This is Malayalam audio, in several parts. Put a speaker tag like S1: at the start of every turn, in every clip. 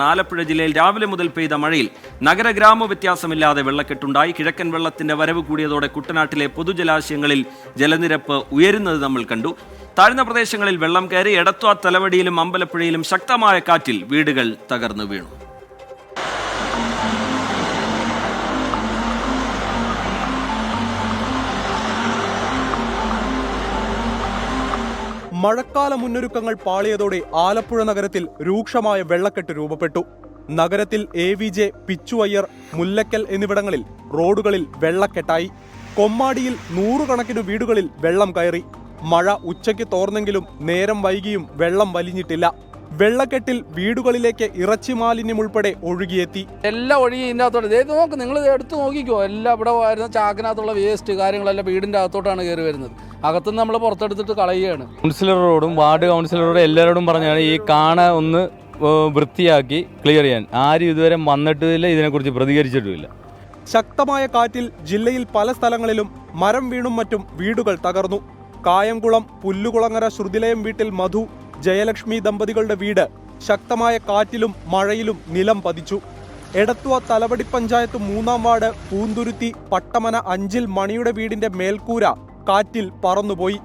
S1: ആലപ്പുഴ ജില്ലയിൽ രാവിലെ മുതൽ പെയ്ത മഴയിൽ നഗരഗ്രാമ വ്യത്യാസമില്ലാതെ വെള്ളക്കെട്ടുണ്ടായി. കിഴക്കൻ വെള്ളത്തിന്റെ വരവ് കൂടിയതോടെ കുട്ടനാട്ടിലെ പൊതുജലാശയങ്ങളിൽ ജലനിരപ്പ് ഉയരുന്നത് നമ്മൾ കണ്ടു. താഴ്ന്ന പ്രദേശങ്ങളിൽ വെള്ളം കയറി എടത്വ തലവടിയിലും അമ്പലപ്പുഴയിലും ശക്തമായ കാറ്റിൽ വീടുകൾ തകർന്നു വീണു.
S2: മഴക്കാല മുന്നൊരുക്കങ്ങൾ പാളിയതോടെ ആലപ്പുഴ നഗരത്തിൽ രൂക്ഷമായ വെള്ളക്കെട്ട് രൂപപ്പെട്ടു. നഗരത്തിൽ A V J Pichuvayyar Mullakkal എന്നിവിടങ്ങളിൽ റോഡുകളിൽ വെള്ളക്കെട്ടായി. കൊമ്മാടിയിൽ നൂറുകണക്കിന് വീടുകളിൽ വെള്ളം കയറി. മഴ ഉച്ചയ്ക്ക് തോർന്നെങ്കിലും നേരം വൈകിയും വെള്ളം വലിഞ്ഞിട്ടില്ല. വെള്ളക്കെട്ടിൽ വീടുകളിലേക്ക് ഇറച്ചി മാലിന്യം ഉൾപ്പെടെ ഒഴുകിയെത്തി.
S3: എല്ലാം ഒഴുകി ഇതിന്റെ നോക്ക് നിങ്ങൾ എടുത്ത് നോക്കിക്കോ. എല്ലാം ഇവിടെ വരുന്ന ചാക്കിനകത്തുള്ള വേസ്റ്റ് കാര്യങ്ങളെല്ലാം വീടിന്റെ അകത്തോട്ടാണ് കയറി വരുന്നത്. അകത്തുനിന്ന് നമ്മൾ പുറത്തെടുത്തിട്ട് കളയുകയാണ്.
S4: കൗൺസിലറോടും വാർഡ് കൗൺസിലറോടും എല്ലാവരോടും പറഞ്ഞാണ് ഈ കാണ ഒന്ന് വൃത്തിയാക്കി ക്ലിയർ ചെയ്യാൻ. ആരും ഇതുവരെ വന്നിട്ടില്ല ഇതിനെക്കുറിച്ച് പ്രതികരിച്ചിട്ടുമില്ല.
S2: ശക്തമായ കാറ്റിൽ ജില്ലയിൽ പല സ്ഥലങ്ങളിലും മരം വീണും മറ്റും വീടുകൾ തകർന്നു. കായംകുളം പുല്ലുകുളങ്ങര ശ്രുതിലയം വീട്ടിൽ മധു ജയലക്ഷ്മി ദമ്പതികളുടെ വീട് ശക്തമായ കാറ്റിലും മഴയിലും നിലം പതിച്ചു. എടത്തുവ തലവടി പഞ്ചായത്ത് മൂന്നാം വാർഡ് പൂന്തുരുത്തി പട്ടമന അഞ്ചിൽ മണിയുടെ വീടിന്റെ മേൽക്കൂര കാറ്റിൽ പറന്നുപോയി.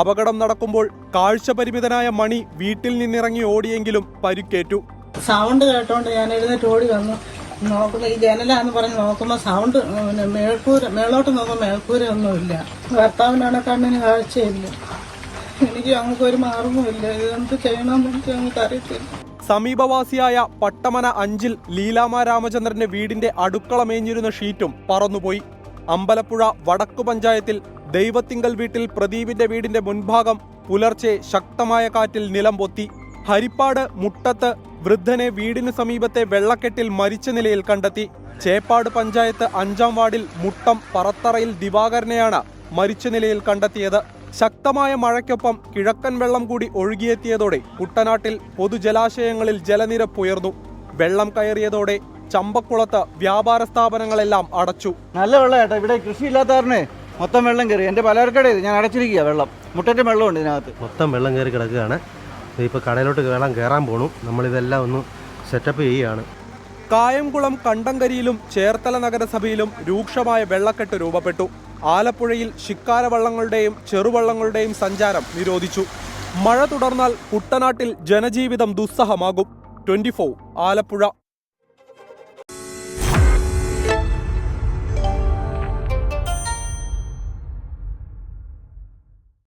S2: അപകടം നടക്കുമ്പോൾ കാഴ്ച പരിമിതനായ മണി വീട്ടിൽ നിന്നിറങ്ങി ഓടിയെങ്കിലും പരിക്കേറ്റു.
S5: സൗണ്ട് കേട്ടോണ്ട് ഞാൻ എഴുന്നേറ്റ് ഓടി വന്നു. നോക്കുമ്പോ ഈ ജനലാന്ന് പറഞ്ഞ് നോക്കുമ്പോ സൗണ്ട് പിന്നെ മേൽക്കൂര മേളോട്ട് നോക്കുമ്പോ മേൽക്കൂര ഒന്നുമില്ല ഭർത്താവിനാണ് കണ്ണിന് കാഴ്ചയില്ല. എനിക്ക് ഞങ്ങൾക്ക് ഒരു മാർഗവുമില്ല ഇതെന്ത് ചെയ്യണമെന്ന് എനിക്ക് ഞങ്ങൾക്ക് അറിയത്തില്ല.
S2: സമീപവാസിയായ പട്ടമന അഞ്ചിൽ ലീലാമ രാമചന്ദ്രന്റെ വീടിന്റെ അടുക്കള മേഞ്ഞിരുന്ന ഷീറ്റും പറന്നുപോയി. അമ്പലപ്പുഴ വടക്കു പഞ്ചായത്തിൽ ദൈവത്തിങ്കൽ വീട്ടിൽ പ്രദീപിന്റെ വീടിന്റെ മുൻഭാഗം പുലർച്ചെ ശക്തമായ കാറ്റിൽ നിലം പൊത്തി. ഹരിപ്പാട് മുട്ടത്ത് വൃദ്ധനെ വീടിനു സമീപത്തെ വെള്ളക്കെട്ടിൽ മരിച്ച നിലയിൽ കണ്ടെത്തി. ചേപ്പാട് പഞ്ചായത്ത് അഞ്ചാം വാർഡിൽ മുട്ടം പറത്തറയിൽ ദിവാകരനെയാണ് മരിച്ച നിലയിൽ കണ്ടെത്തിയത്. ശക്തമായ മഴയ്ക്കൊപ്പം കിഴക്കൻ വെള്ളം കൂടി ഒഴുകിയെത്തിയതോടെ കുട്ടനാട്ടിൽ പൊതുജലാശയങ്ങളിൽ ജലനിരപ്പ് ഉയർന്നു. വെള്ളം കയറിയതോടെ ചമ്പക്കുളത്ത് വ്യാപാര സ്ഥാപനങ്ങളെല്ലാം അടച്ചു.
S6: നല്ല വെള്ളം ഇവിടെ കൃഷിയില്ലാത്ത കാരണേ മൊത്തം വെള്ളം കയറി. എന്റെ പലചരക്കട ഞാൻ അടച്ചിരിക്കുക വെള്ളം. മുട്ടന്റെ വെള്ളമുണ്ട് ഇതിനകത്ത്.
S7: മൊത്തം വെള്ളം കയറി കിടക്കുകയാണ്. ഇപ്പോൾ കടയിലോട്ട് വെള്ളം കയറാൻ പോണു. നമ്മളിതെല്ലാം ഒന്ന് സെറ്റപ്പ് ചെയ്യുകയാണ്
S2: കായംകുളം കണ്ടങ്കരിയിലും ചേർത്തല നഗരസഭയിലും രൂക്ഷമായ വെള്ളക്കെട്ട് രൂപപ്പെട്ടു. ആലപ്പുഴയിൽ ശിക്കാര വള്ളങ്ങളുടെയും ചെറുവള്ളങ്ങളുടെയും സഞ്ചാരം നിരോധിച്ചു. മഴ തുടർന്നാൽ കുട്ടനാട്ടിൽ ജനജീവിതം ദുസ്സഹമാകും. ട്വന്റി ആലപ്പുഴ.